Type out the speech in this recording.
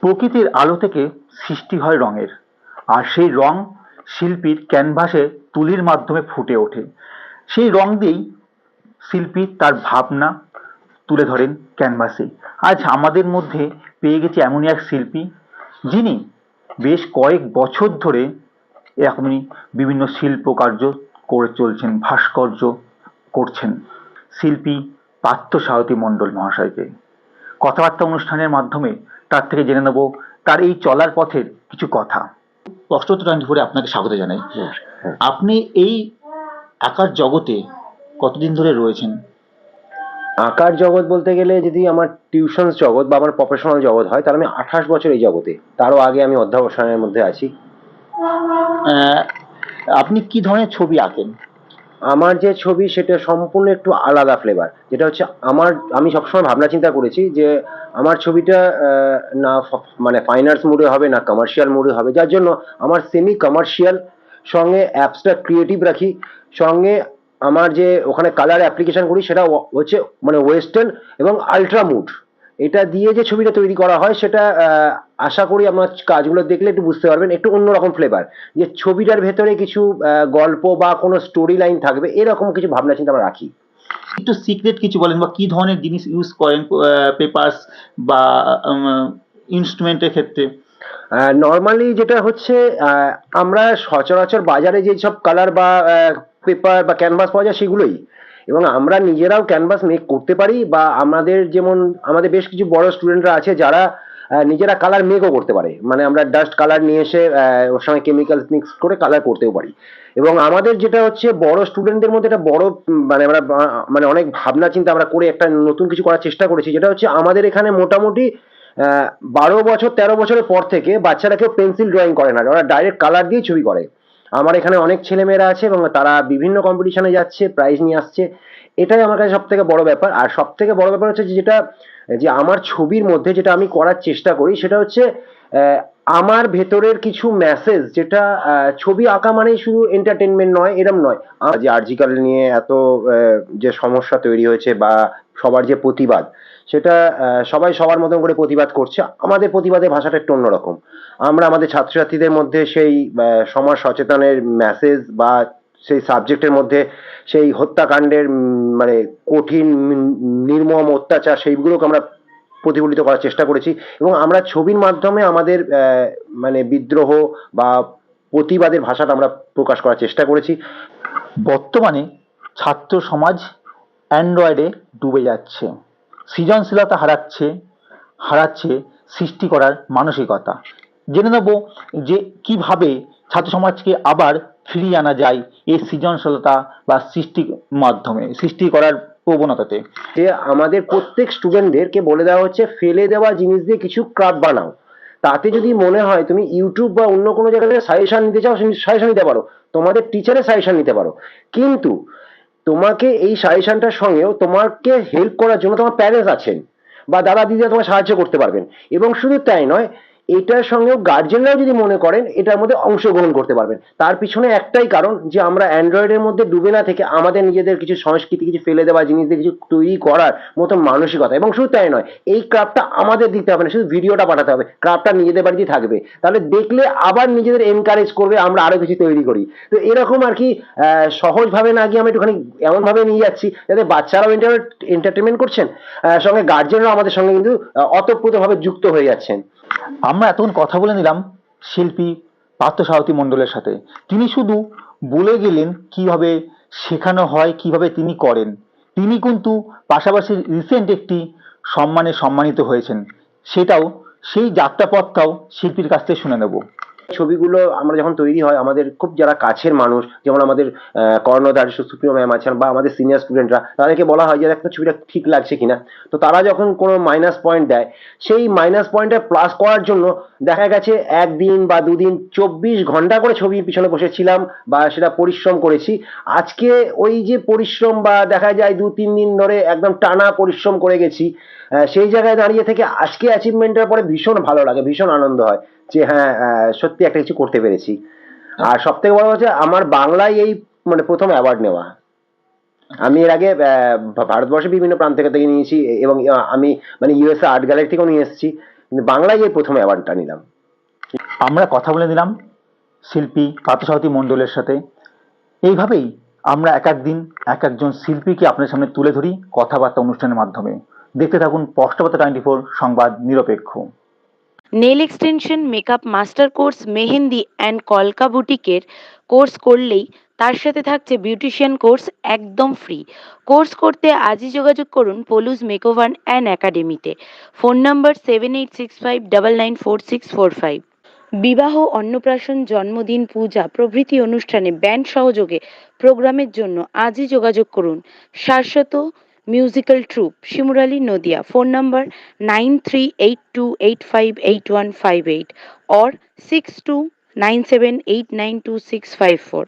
প্রকৃতির আলো থেকে সৃষ্টি হয় রঙের। আর সেই রং শিল্পীর ক্যানভাসে তুলির মাধ্যমে ফুটে ওঠে। সেই রং দিয়েই শিল্পী তার ভাবনা তুলে ধরেন ক্যানভাসে। আজ আমাদের মধ্যে পেয়ে গেছে এমনই এক শিল্পী, যিনি বেশ কয়েক বছর ধরে এরকমই বিভিন্ন শিল্প কার্য করে চলছেন, ভাস্কর্য করছেন। শিল্পী পার্থ সারথী মণ্ডল মহাশয়কে। কথাবার্তা অনুষ্ঠানের মাধ্যমে তার থেকে জেনে নেব তার এই চলার পথের কিছু কথা। অষ্টত্র টোয়েন্টি আপনাকে স্বাগত জানাই। আপনি এই আঁকার জগতে কতদিন ধরে রয়েছেন? আঁকার জগৎ বলতে গেলে যদি আমার টিউশন জগৎ বা আমার প্রফেশনাল জগৎ হয় তাহলে আমি আঠাশ বছর এই জগতে। তারও আগে আমি অধ্যাবসানের মধ্যে আছি। আহ, আপনি কি ধরনের ছবি আঁকেন? আমার যে ছবি সেটা সম্পূর্ণ একটু আলাদা ফ্লেভার যেটা হচ্ছে আমার, আমি সবসময় ভাবনা চিন্তা করেছি যে আমার ছবিটা না মানে ফাইন আর্টস মুডে হবে, না কমার্শিয়াল মুডে হবে, যার জন্য আমার সেমি কমার্শিয়াল সঙ্গে অ্যাপসটা ক্রিয়েটিভ রাখি। সঙ্গে আমার যে ওখানে কালার অ্যাপ্লিকেশন করি, সেটা হচ্ছে মানে ওয়েস্টার্ন এবং আলট্রা মুড এটা দিয়ে যে ছবিটা তৈরি করা হয়, সেটা আশা করি আমার কাজগুলো দেখলে একটু বুঝতে পারবেন একটু অন্যরকম ফ্লেভার যে ছবিটার ভেতরে কিছু গল্প বা কোনো স্টোরি লাইন থাকবে এরকম কিছু ভাবনা চিন্তা আমরা রাখি। একটু সিক্রেট কিছু বলেন বা কি ধরনের জিনিস ইউজ করেন পেপারস বা ইনস্ট্রুমেন্টের ক্ষেত্রে? নর্মালি যেটা হচ্ছে আমরা সচরাচর বাজারে যেসব কালার বা পেপার বা ক্যানভাস পাওয়া যায় সেগুলোই। এবং আমরা নিজেরাও ক্যানভাস মেক করতে পারি বা আমাদের যেমন আমাদের বেশ কিছু বড় স্টুডেন্টরা আছে যারা নিজেরা কালার মেকও করতে পারে। মানে আমরা ডাস্ট কালার নিয়ে এসে ওর সঙ্গে কেমিক্যাল মিক্স করে কালার করতেও পারি। এবং আমাদের যেটা হচ্ছে, বড় স্টুডেন্টদের মধ্যে একটা বড় মানে আমরা মানে অনেক ভাবনা চিন্তা আমরা করে একটা নতুন কিছু করার চেষ্টা করেছি। যেটা হচ্ছে, আমাদের এখানে মোটামুটি বারো বছর, তেরো বছরের পর থেকে বাচ্চারা কেউ পেন্সিল ড্রয়িং করে না। ওরা ডাইরেক্ট কালার দিয়ে ছবি করে। আমার এখানে অনেক ছেলেমেয়েরা আছে এবং তারা বিভিন্ন কম্পিটিশনে যাচ্ছে প্রাইজ নিয়ে আসছে। এটাই আমার কাছে সব থেকে বড় ব্যাপার। আর সব থেকে বড় ব্যাপার হচ্ছে যেটা, যে আমার ছবির মধ্যে যেটা আমি করার চেষ্টা করি, সেটা হচ্ছে আমার ভেতরের কিছু মেসেজ যেটা ছবি আঁকা মানেই শুধু এন্টারটেনমেন্ট নয়, এরম নয়। যে আর্জিকাল নিয়ে এত যে সমস্যা তৈরি হয়েছে বা সবার যে প্রতিবাদ, সেটা সবাই সবার মতন করে প্রতিবাদ করছে। আমাদের প্রতিবাদের ভাষাটা একটু অন্যরকম। আমরা আমাদের ছাত্রছাত্রীদের মধ্যে সেই সমাজ সচেতনের মেসেজ বা সেই সাবজেক্টের মধ্যে সেই হত্যাকাণ্ডের মানে কঠিন নির্মম অত্যাচার সেইগুলোকে আমরা প্রতিফলিত করার চেষ্টা করেছি এবং আমরা ছবির মাধ্যমে আমাদের মানে বিদ্রোহ বা প্রতিবাদের ভাষাটা আমরা প্রকাশ করার চেষ্টা করেছি। বর্তমানে ছাত্র সমাজ অ্যান্ড্রয়েডে ডুবে যাচ্ছে। সৃজনশীলতা হারাচ্ছে হারাচ্ছে সৃষ্টি করার মানসিকতা। জেনে নেব যে কীভাবে ছাত্র সমাজকে আবার ফিরিয়ে আনা যায় এই সৃজনশীলতা বা সৃষ্টির মাধ্যমে, সৃষ্টি করার প্রবণতাতে। যে আমাদের প্রত্যেক স্টুডেন্টদেরকে বলে দেওয়া হচ্ছে, ফেলে দেওয়া জিনিস দিয়ে কিছু ক্রাফট বানাও। তাতে যদি মনে হয় তুমি ইউটিউব বা অন্য কোনো জায়গা থেকে সাজেশন নিতে চাও সাজেশন নিতে পারো। তোমাদের টিচারের সাজেশন নিতে পারো। কিন্তু তোমাকে এই সাজেশনটার সঙ্গেও তোমাকে হেল্প করার জন্য তোমার প্যারেন্টস আছেন বা দাদা দিদিরা তোমার সাহায্য করতে পারবেন। এবং শুধু তাই নয় এটার সঙ্গেও গার্জেনরাও যদি মনে করেন, এটার মধ্যে অংশগ্রহণ করতে পারবেন। তার পিছনে একটাই কারণ যে, আমরা অ্যান্ড্রয়েডের মধ্যে ডুবে না থেকে আমাদের নিজেদের কিছু সংস্কৃতি, কিছু ফেলে দেওয়া জিনিস দিয়ে কিছু তৈরি করার মতো মানসিকতা। এবং শুধু তাই নয়, এই ক্রাফটটা আমাদের দিতে হবে না, শুধু ভিডিওটা পাঠাতে হবে। ক্রাফটটা নিজেদের বাড়িতেই থাকবে। তাহলে দেখলে আবার নিজেদের এনকারেজ করবে, আমরা আরও কিছু তৈরি করি। তো এরকম আর কি সহজভাবে না গিয়ে আমি একটুখানি এমনভাবে নিয়ে যাচ্ছি যাতে বাচ্চারাও এন্টারটেনমেন্ট করছেন। সঙ্গে গার্জেনরাও আমাদের সঙ্গে কিন্তু অতপ্রতভাবে যুক্ত হয়ে যাচ্ছেন। আমরা এতক্ষণ কথা বলে নিলাম শিল্পী পার্থ সারথী মণ্ডলের সাথে। তিনি শুধু বলে গেলেন কীভাবে শেখানো হয়, কীভাবে তিনি করেন। তিনি কিন্তু পাশাপাশি রিসেন্ট একটি সম্মানে সম্মানিত হয়েছেন। সেটাও সেই যাত্রাপথটাও শিল্পীর কাছ থেকে শুনে নেব। ছবিগুলো আমরা যখন তৈরি হয়, আমাদের খুব যারা কাছের মানুষ, যেমন আমাদের কর্ণধার সুপ্রিয় ম্যাম আছেন বা আমাদের সিনিয়র স্টুডেন্টরা তাদেরকে বলা হয় যে একটা ছবিটা ঠিক লাগছে কিনা? তো তারা যখন কোনো মাইনাস পয়েন্ট দেয়, সেই মাইনাস পয়েন্টটা প্লাস করার জন্য দেখা গেছে একদিন বা দুদিন চব্বিশ ঘণ্টা করে ছবির পিছনে বসেছিলাম বা সেটা পরিশ্রম করেছি। আজকে ওই যে পরিশ্রম বা দেখা যায় দু, তিন দিন ধরে একদম টানা পরিশ্রম করে গেছি সেই জায়গায় দাঁড়িয়ে থেকে আজকে অ্যাচিভমেন্টের পরে ভীষণ ভালো লাগে, ভীষণ আনন্দ হয়। যে হ্যাঁ সত্যি একটা কিছু করতে পেরেছি। আর সব থেকে বড় হচ্ছে আমার বাংলায় এই মানে প্রথম অ্যাওয়ার্ড নেওয়া। আমি এর আগে ভারতবর্ষে বিভিন্ন প্রান্ত থেকে নিয়েছি এবং আমি মানে ইউএসএ আর্ট গ্যালারি থেকেও নিয়ে এসেছি। কিন্তু বাংলায় এই প্রথম অ্যাওয়ার্ডটা নিলাম। আমরা কথা বলে দিলাম শিল্পী পার্থসারথী মণ্ডলের সাথে। এইভাবেই আমরা এক এক দিন এক একজন শিল্পীকে আপনার সামনে তুলে ধরি কথাবার্তা অনুষ্ঠানের মাধ্যমে। দেখতে থাকুন স্পষ্টবার্তা টোয়েন্টি ফোর সংবাদ নিরপেক্ষ। Nail extension makeup master course mehndi and কলকা বুটিকের কোর্স করলেই তার সাথে থাকছে বিউটিশিয়ান কোর্স একদম ফ্রি কোর্স করতে আজই যোগাযোগ করুন পলুজ মেকওভার অ্যান্ড একাডেমিতে phone number seven eight six five double nine four six four five বিবাহ, অন্নপ্রাশন, জন্মদিন, পূজা প্রভৃতি অনুষ্ঠানে ব্যান্ড সহযোগে প্রোগ্রামের জন্য আজই যোগাযোগ করুন। Shashwat musical troupe Shimurali Nadia phone number nine three eight two eight five eight one five eight or six two nine seven eight nine two six five four